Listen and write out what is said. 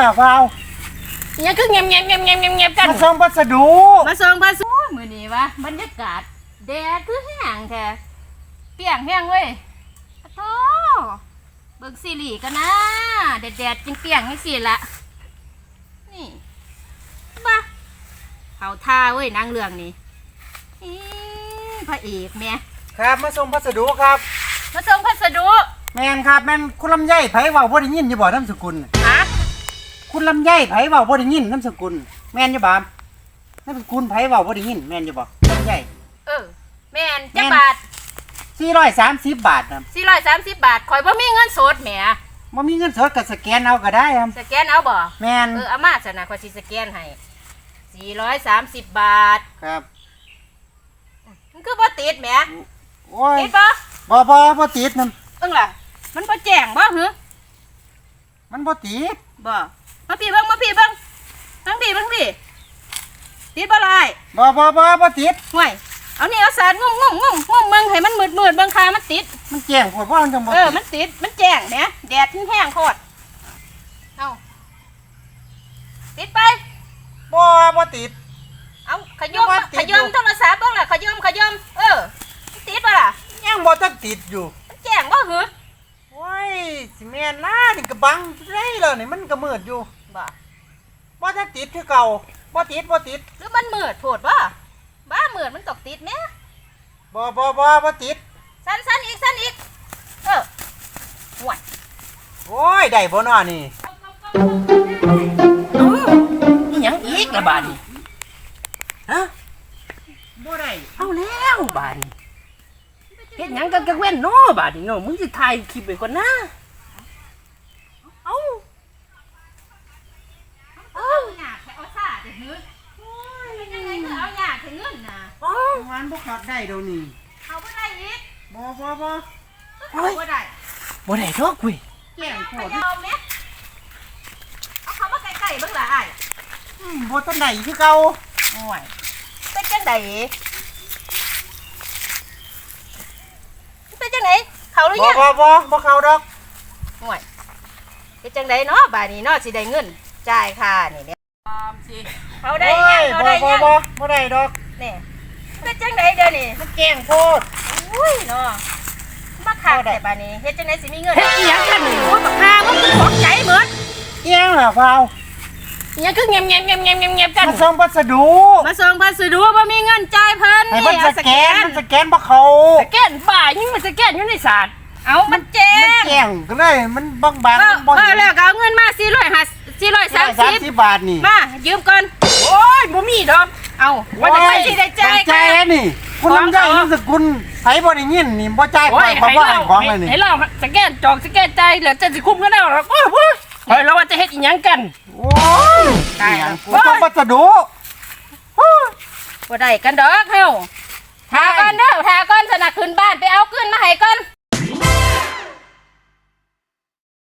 ล่ะเปล่ายังคือเงียบเงียบเงียบเงียบเงียบเงียบกัน มาส่งพัสดุมาส่งพัสดุมื้อนี้วะบรรยากาศแดดคือแห้งแท้เปียงแห้งเว้ยอะโธ่เบิ่งซีรีส์กันนะแดดแดดๆจิงเปียงจังซี่ละนี่บ้าเขาท่าเว้ยนางเรื่องนี้อีพระเอกแม่ครับมาส่งพัสดุครับ มาส่งพัสดุแม่นครับแม่นคุณลำไยไผเว้าบ่ได้ยินอยู่บ่นามสกุลน่ะฮะ คุณลำไยไผเว้าบ่ได้ยินนามสกุล แม่นอยู่บ่ามนามสกุลไผเว้าบ่ได้ยินแม่นอยู่บ่ลำไย เออ แม่นแม่จักนบาท430 บาทนะ430 บาทข่อยบ่มีเงินสดแหมบ่มีเงินสดก็สแกนเอาก็ได้ครับสแกนเอาบ่แม่นเออเอามาซะนะข่อยสิสแกนให้430 บาทครับมันคือบ่ติดแหมโอ้ยติดบ่บ่บ่บ่ติดนํเอิ้งล่ะ มันบ่แจ้งบ่หือมันบ่ติดบ่ มาพี่เบิ่งมาพี่เบิ่งทั้งพี่เบิ่งพี่ติดบ่ลายบ่บ่บ่บ่ติดห่วยเอานี่เอาสาดงุ่มงุ่มงุ่มงุ่มเบิ่งให้มันมืดมืดๆเบิ่งคามันติด มันแจ้งโพดว่ามันจังบ่เออติดมันติดมันแจ้งแหมแดดแห้งๆโคตรเอาติดไปบ่บ่ติด เอาขยมว่าติขดอยู่ยมโทรศัพท์เบ้างล่ะขยมขยมเออมันติดป่ะล่ะยังบ่ทันติดอยู่มันแจ้งบ่หือโอ้ยสิแม่นนะนี่ก็บังได้แล้วนี่มันก็มืดอยู่ บ่บ่ทันติดคือเก่าบ่ติดบ่ติดหรือมันมืดโผดบ่บ้ามืดมันตกติดแหม่บ่บ่บ่บ่ติด สั้นสั้นอีกสั้นอีก เออห่วยโอ้ยได้บ่น้อนี่อีหยังอีกละบาดนี้ฮะบ่ได้เอาแล้วบาดนี้เฮ็ดหยังกันกังเว้นเนาะบาดนี้เนาะมึงสิถ่ายคลิปไว้ก่อนนะ เอาเอาหยาดให้เอาซ่าจะหือโอ้ยเป็นยังไงคือเอาหยาดให้เงินน่ะ งานบ่คักได้เดี๋ยวนี้เอาบ่ได้อีกบ่บ่บ่เอาบ่ได้บ่ได้ดอกเว้ยแจ้งโพขดยอมเนี่ยเอาเขามาใกล้ๆเบิ่งล่ะอ้ายอืมบ่ทันได้คือเก่าห่วยเป็นจังไดเป็นจังไดเขาหรือบ่ยังบ่บ่บ่เข้าดอกห่วยเป็นจังไดเนาะบาดนี้เนาะสิได้เงินจ่ายค่านี่เนี่ยตามสิเขาได้ยังเขาได้บ่ยังบ่บ่ได้ดอกนี่ เป็นจังไดเดี๋ยวนี้มันแจ้งโพดอุ้ยเนาะมาขาดแต่บาดนี้เฮ็ดจังไดสิมีเงินเฮ็ดอีหยังกันนี่โอ้ยบักฮามันคือของใจเหมือนเอียงล่ะเปล่ายังคือเงียบเงียบเงียบเงียบเงียบเงียบกันมาส่งพัสดุมาส่งพัสดุบ่มีเงินจ่ายเพิ่นให้มันเอาสแกนมันสแกนบ่เข้าสแกนบ่ายังมันสแกนอยู่ในศาสตร์เอามันแจ้มันงแจ้งก็เลยมันบางบางเออมันบ่เออเห็นแล้วก็เอาเงินมาสี่ร้อยห้า สี่ร้อยสามสามสิบสิบบาทนี่มายืมก่อนโอ้ยบ่มีดอกเอาวันนี้สิได้จ่ายจ่ายแล้วนี่คุณลำไยของเขารู้สึกคุณไผบ่ได้ยินนี่บ่จ่ายโอ้ไปยบ่ให้บ่เราให้ของเลยนี่ให้เราสแกนจองสแกนใจายแล้วจะสิคุ้มกันได้หรอกโอ้ยโอ้ยโอ้ยเราว่าจะเฮ็ดอีหยังกันโอ้ยตายแล้วกูส่งพัสดุบ่ได้กันดอกเฮา